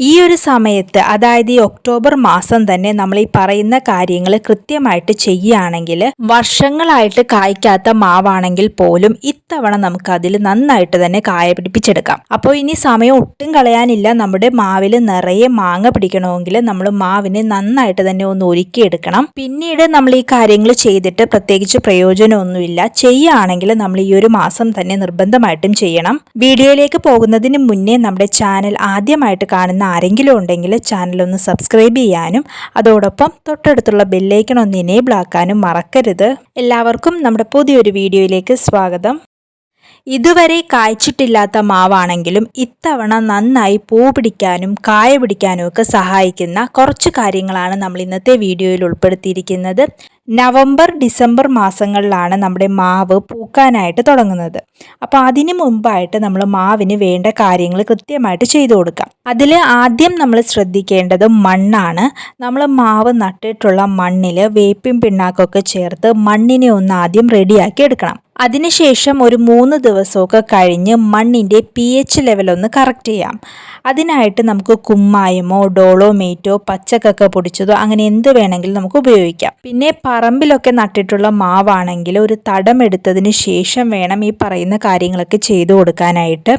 ഈ ഒരു സമയത്ത് അതായത് ഈ ഒക്ടോബർ മാസം തന്നെ നമ്മൾ ഈ പറയുന്ന കാര്യങ്ങൾ കൃത്യമായിട്ട് ചെയ്യുകയാണെങ്കിൽ വർഷങ്ങളായിട്ട് കായ്ക്കാത്ത മാവാണെങ്കിൽ പോലും ഇത്തവണ നമുക്ക് അതിൽ നന്നായിട്ട് തന്നെ കായ പിടിപ്പിച്ചെടുക്കാം. അപ്പോൾ ഇനി സമയം ഒട്ടും കളയാനില്ല. നമ്മുടെ മാവിൽ നിറയെ മാങ്ങ പിടിക്കണമെങ്കിൽ നമ്മൾ മാവിനെ നന്നായിട്ട് തന്നെ ഒന്ന് ഒരുക്കിയെടുക്കണം പിന്നീട് നമ്മൾ ഈ കാര്യങ്ങൾ ചെയ്തിട്ട് പ്രത്യേകിച്ച് പ്രയോജനമൊന്നുമില്ല. ചെയ്യുകയാണെങ്കിൽ നമ്മൾ ഈ ഒരു മാസം തന്നെ നിർബന്ധമായിട്ടും ചെയ്യണം. വീഡിയോയിലേക്ക് പോകുന്നതിന് മുന്നേ നമ്മുടെ ചാനൽ ആദ്യമായിട്ട് കാണുന്ന ആരെങ്കിലും ഉണ്ടെങ്കിൽ ചാനലൊന്ന് സബ്സ്ക്രൈബ് ചെയ്യാനും അതോടൊപ്പം തൊട്ടടുത്തുള്ള ബെല്ലൈക്കൺ ഒന്ന് എനേബിൾ ആക്കാനും മറക്കരുത്. എല്ലാവർക്കും നമ്മുടെ പുതിയൊരു വീഡിയോയിലേക്ക് സ്വാഗതം. ഇതുവരെ കായ്ച്ചിട്ടില്ലാത്ത മാവാണെങ്കിലും ഇത്തവണ നന്നായി പൂ പിടിക്കാനും കായ പിടിക്കാനും ഒക്കെ സഹായിക്കുന്ന കുറച്ച് കാര്യങ്ങളാണ് നമ്മൾ ഇന്നത്തെ വീഡിയോയിൽ ഉൾപ്പെടുത്തിയിരിക്കുന്നത്. നവംബർ ഡിസംബർ മാസങ്ങളിലാണ് നമ്മുടെ മാവ് പൂക്കാനായിട്ട് തുടങ്ങുന്നത്. അപ്പോൾ അതിന് മുമ്പായിട്ട് നമ്മൾ മാവിന് വേണ്ട കാര്യങ്ങൾ കൃത്യമായിട്ട് ചെയ്തു കൊടുക്കാം. അതിൽ ആദ്യം നമ്മൾ ശ്രദ്ധിക്കേണ്ടത് മണ്ണാണ്. നമ്മൾ മാവ് നട്ടിട്ടുള്ള മണ്ണിൽ വേപ്പിൻ പിണ്ണാക്കൊക്കെ ചേർത്ത് മണ്ണിനെ ഒന്ന് ആദ്യം റെഡിയാക്കി എടുക്കണം. അതിനുശേഷം ഒരു മൂന്ന് ദിവസമൊക്കെ കഴിഞ്ഞ് മണ്ണിന്റെ പി എച്ച് ലെവലൊന്ന് കറക്റ്റ് ചെയ്യാം. അതിനായിട്ട് നമുക്ക് കുമ്മായമോ ഡോളോമേറ്റോ പച്ചക്കൊക്കെ പൊടിച്ചതോ അങ്ങനെ എന്ത് വേണമെങ്കിലും നമുക്ക് ഉപയോഗിക്കാം. പിന്നെ പറമ്പിലൊക്കെ നട്ടിട്ടുള്ള മാവാണെങ്കിൽ ഒരു തടം എടുത്തതിന് ശേഷം വേണം ഈ പറയുന്ന കാര്യങ്ങളൊക്കെ ചെയ്തു കൊടുക്കാനായിട്ട്.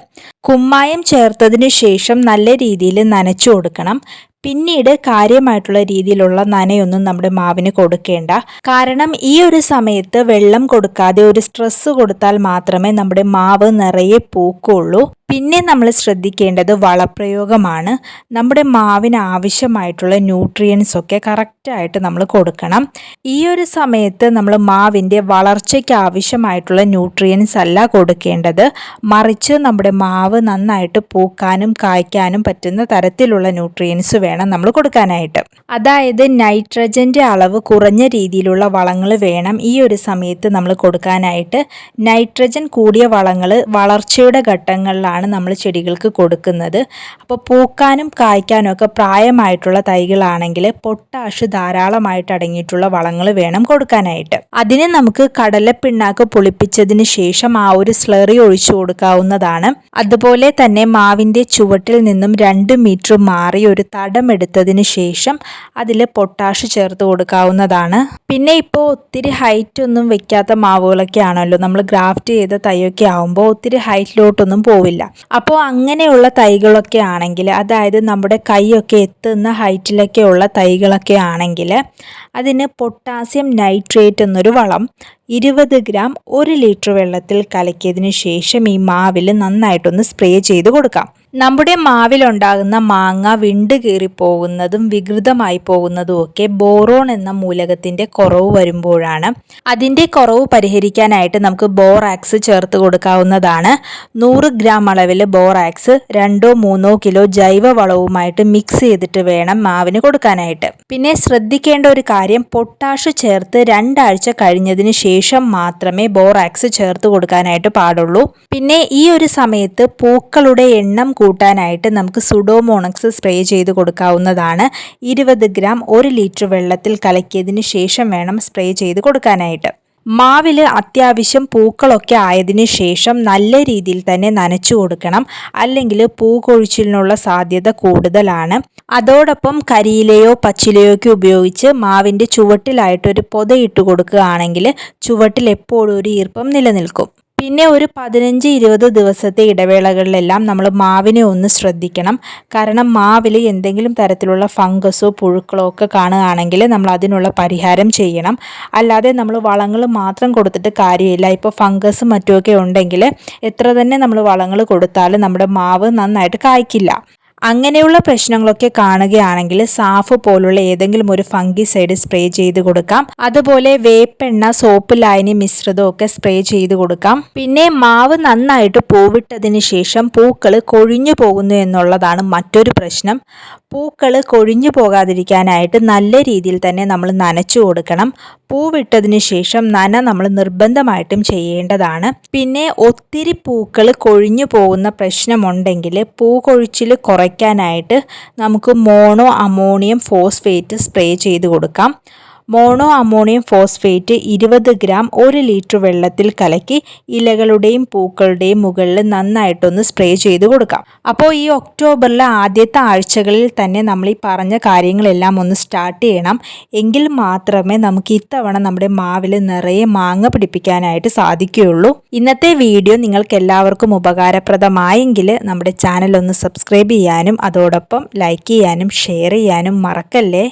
കുമ്മായം ചേർത്തതിന് ശേഷം നല്ല രീതിയിൽ നനച്ചു കൊടുക്കണം. പിന്നീട് കാര്യമായിട്ടുള്ള രീതിയിലുള്ള നനയൊന്നും നമ്മുടെ മാവിന് കൊടുക്കേണ്ട. കാരണം ഈ ഒരു സമയത്ത് വെള്ളം കൊടുക്കാതെ ഒരു സ്ട്രെസ് കൊടുത്താൽ മാത്രമേ നമ്മുടെ മാവ് നിറയെ പൂക്കുള്ളൂ. പിന്നെ നമ്മൾ ശ്രദ്ധിക്കേണ്ടത് വളപ്രയോഗമാണ്. നമ്മുടെ മാവിന് ആവശ്യമായിട്ടുള്ള ന്യൂട്രിയൻസ് ഒക്കെ കറക്റ്റായിട്ട് നമ്മൾ കൊടുക്കണം. ഈ ഒരു സമയത്ത് നമ്മൾ മാവിന്റെ വളർച്ചയ്ക്ക് ആവശ്യമായിട്ടുള്ള ന്യൂട്രിയൻസ് അല്ല കൊടുക്കേണ്ടത്. മറിച്ച് നമ്മുടെ മാവ് നന്നായിട്ട് പൂക്കാനും കായ്ക്കാനും പറ്റുന്ന തരത്തിലുള്ള ന്യൂട്രിയൻസ് വേണം. നമ്മൾ കൊടുക്കാനായിട്ട്. അതായത് നൈട്രജന്റെ അളവ് കുറഞ്ഞ രീതിയിലുള്ള വളങ്ങൾ വേണം ഈ ഒരു സമയത്ത് നമ്മൾ കൊടുക്കാനായിട്ട്. നൈട്രജൻ കൂടിയ വളങ്ങൾ വളർച്ചയുടെ ഘട്ടങ്ങളിലാണ് നമ്മൾ ചെടികൾക്ക് കൊടുക്കുന്നത്. അപ്പോൾ പൂക്കാനും കായ്ക്കാനും ഒക്കെ പ്രായമായിട്ടുള്ള തൈകളാണെങ്കിൽ പൊട്ടാഷ് ധാരാളമായിട്ട് അടങ്ങിയിട്ടുള്ള വളങ്ങൾ വേണം കൊടുക്കാനായിട്ട്. അതിന് നമുക്ക് കടലപ്പിണ്ണാക്ക് പുളിപ്പിച്ചതിന് ശേഷം ആ ഒരു സ്ലറി ഒഴിച്ചു കൊടുക്കാവുന്നതാണ്. അതുപോലെ തന്നെ മാവിന്റെ ചുവട്ടിൽ നിന്നും രണ്ട് മീറ്റർ മാറി ഒരു തടം എടുത്തതിന് ശേഷം അതിൽ പൊട്ടാഷ് ചേർത്ത് കൊടുക്കാവുന്നതാണ്. പിന്നെ ഇപ്പോൾ ഒത്തിരി ഹൈറ്റ് ഒന്നും വെക്കാത്ത മാവുകളൊക്കെ ആണല്ലോ നമ്മൾ ഗ്രാഫ്റ്റ് ചെയ്ത തൈയൊക്കെ ആവുമ്പോൾ ഒത്തിരി ഹൈറ്റിലോട്ടൊന്നും പോവില്ല. അപ്പോൾ അങ്ങനെയുള്ള തൈകളൊക്കെ ആണെങ്കിൽ അതായത് നമ്മുടെ കൈയൊക്കെ എത്തുന്ന ഹൈറ്റിലൊക്കെ ഉള്ള തൈകളൊക്കെ ആണെങ്കിൽ അതിന് പൊട്ടാസ്യം നൈട്രേറ്റ് എന്നൊരു വളം ഇരുപത് ഗ്രാം ഒരു ലിറ്റർ വെള്ളത്തിൽ കലക്കിയതിന് ശേഷം ഈ മാവിൽ നന്നായിട്ടൊന്ന് സ്പ്രേ ചെയ്ത് കൊടുക്കാം. നമ്മുടെ മാവിലുണ്ടാകുന്ന മാങ്ങ വിണ്ട് കീറിപ്പോകുന്നതും വികൃതമായി പോകുന്നതും ഒക്കെ ബോറോൺ എന്ന മൂലകത്തിന്റെ കുറവ് വരുമ്പോഴാണ്. അതിന്റെ കുറവ് പരിഹരിക്കാനായിട്ട് നമുക്ക് ബോറാക്സ് ചേർത്ത് കൊടുക്കാവുന്നതാണ്. നൂറ് ഗ്രാം അളവിൽ ബോറാക്സ് രണ്ടോ മൂന്നോ കിലോ ജൈവ വളവുമായിട്ട് മിക്സ് ചെയ്തിട്ട് വേണം മാവിന് കൊടുക്കാനായിട്ട്. പിന്നെ ശ്രദ്ധിക്കേണ്ട ഒരു കാര്യം പൊട്ടാഷ് ചേർത്ത് രണ്ടാഴ്ച കഴിഞ്ഞതിന് ശേഷം മാത്രമേ ബോറാക്സ് ചേർത്ത് കൊടുക്കാനായിട്ട് പാടുള്ളൂ. പിന്നെ ഈ ഒരു സമയത്ത് പൂക്കളുടെ എണ്ണം കൂട്ടാനായിട്ട് നമുക്ക് സുഡോമോണക്സ് സ്പ്രേ ചെയ്ത് കൊടുക്കാവുന്നതാണ്. ഇരുപത് ഗ്രാം ഒരു ലിറ്റർ വെള്ളത്തിൽ കലക്കിയതിന് ശേഷം വേണം സ്പ്രേ ചെയ്ത് കൊടുക്കാനായിട്ട്. മാവിൽ അത്യാവശ്യം പൂക്കളൊക്കെ ആയതിനു ശേഷം നല്ല രീതിയിൽ തന്നെ നനച്ചു കൊടുക്കണം. അല്ലെങ്കിൽ പൂ കൊഴിച്ചിലിനുള്ള സാധ്യത കൂടുതലാണ്. അതോടൊപ്പം കരിയിലയോ പച്ചിലയോ ഒക്കെ ഉപയോഗിച്ച് മാവിന്റെ ചുവട്ടിലായിട്ടൊരു പൊതയിട്ട് കൊടുക്കുകയാണെങ്കിൽ ചുവട്ടിൽ എപ്പോഴും ഒരു ഈർപ്പം നിലനിൽക്കും. പിന്നെ ഒരു പതിനഞ്ച് ഇരുപത് ദിവസത്തെ ഇടവേളകളിലെല്ലാം നമ്മൾ മാവിനെ ഒന്ന് ശ്രദ്ധിക്കണം. കാരണം മാവിൽ എന്തെങ്കിലും തരത്തിലുള്ള ഫംഗസോ പുഴുക്കളോ ഒക്കെ കാണുകയാണെങ്കിൽ നമ്മൾ അതിനുള്ള പരിഹാരം ചെയ്യണം. അല്ലാതെ നമ്മൾ വളങ്ങൾ മാത്രം കൊടുത്തിട്ട് കാര്യമില്ല. ഇപ്പോൾ ഫംഗസ് മറ്റുമൊക്കെ ഉണ്ടെങ്കിൽ എത്ര തന്നെ നമ്മൾ വളങ്ങൾ കൊടുത്താലും നമ്മുടെ മാവ് നന്നായിട്ട് കായ്ക്കില്ല. അങ്ങനെയുള്ള പ്രശ്നങ്ങളൊക്കെ കാണുകയാണെങ്കിൽ സാഫ് പോലുള്ള ഏതെങ്കിലും ഒരു ഫംഗി സൈഡ് സ്പ്രേ ചെയ്ത് കൊടുക്കാം. അതുപോലെ വേപ്പെണ്ണ സോപ്പ് ലായനി മിശ്രിതം ഒക്കെ സ്പ്രേ ചെയ്ത് കൊടുക്കാം. പിന്നെ മാവ് നന്നായിട്ട് പൂവിട്ടതിന് ശേഷം പൂക്കൾ കൊഴിഞ്ഞു പോകുന്നു എന്നുള്ളതാണ് മറ്റൊരു പ്രശ്നം. പൂക്കൾ കൊഴിഞ്ഞു പോകാതിരിക്കാനായിട്ട് നല്ല രീതിയിൽ തന്നെ നമ്മൾ നനച്ചു കൊടുക്കണം. പൂവിട്ടതിന് ശേഷം നന നമ്മൾ നിർബന്ധമായിട്ടും ചെയ്യേണ്ടതാണ്. പിന്നെ ഒത്തിരി പൂക്കൾ കൊഴിഞ്ഞു പോകുന്ന പ്രശ്നമുണ്ടെങ്കിൽ പൂ കൊഴിച്ചിൽ കുറയ്ക്കാനായിട്ട് നമുക്ക് മോണോ അമോണിയം ഫോസ്ഫേറ്റ് സ്പ്രേ ചെയ്ത് കൊടുക്കാം. മോണോ അമോണിയം ഫോസ്ഫേറ്റ് ഇരുപത് ഗ്രാം ഒരു ലിറ്റർ വെള്ളത്തിൽ കലക്കി ഇലകളുടെയും പൂക്കളുടെയും മുകളിൽ നന്നായിട്ടൊന്ന് സ്പ്രേ ചെയ്ത് കൊടുക്കാം. അപ്പോൾ ഈ ഒക്ടോബറിലെ ആദ്യത്തെ ആഴ്ചകളിൽ തന്നെ നമ്മൾ ഈ പറഞ്ഞ കാര്യങ്ങളെല്ലാം ഒന്ന് സ്റ്റാർട്ട് ചെയ്യണം. എങ്കിൽ മാത്രമേ നമുക്ക് ഇത്തവണ നമ്മുടെ മാവിൽ നിറയെ മാങ്ങ പിടിപ്പിക്കാനായിട്ട് സാധിക്കുകയുള്ളൂ. ഇന്നത്തെ വീഡിയോ നിങ്ങൾക്ക് എല്ലാവർക്കും ഉപകാരപ്രദമായെങ്കിൽ നമ്മുടെ ചാനൽ ഒന്ന് സബ്സ്ക്രൈബ് ചെയ്യാനും അതോടൊപ്പം ലൈക്ക് ചെയ്യാനും ഷെയർ ചെയ്യാനും മറക്കല്ലേ?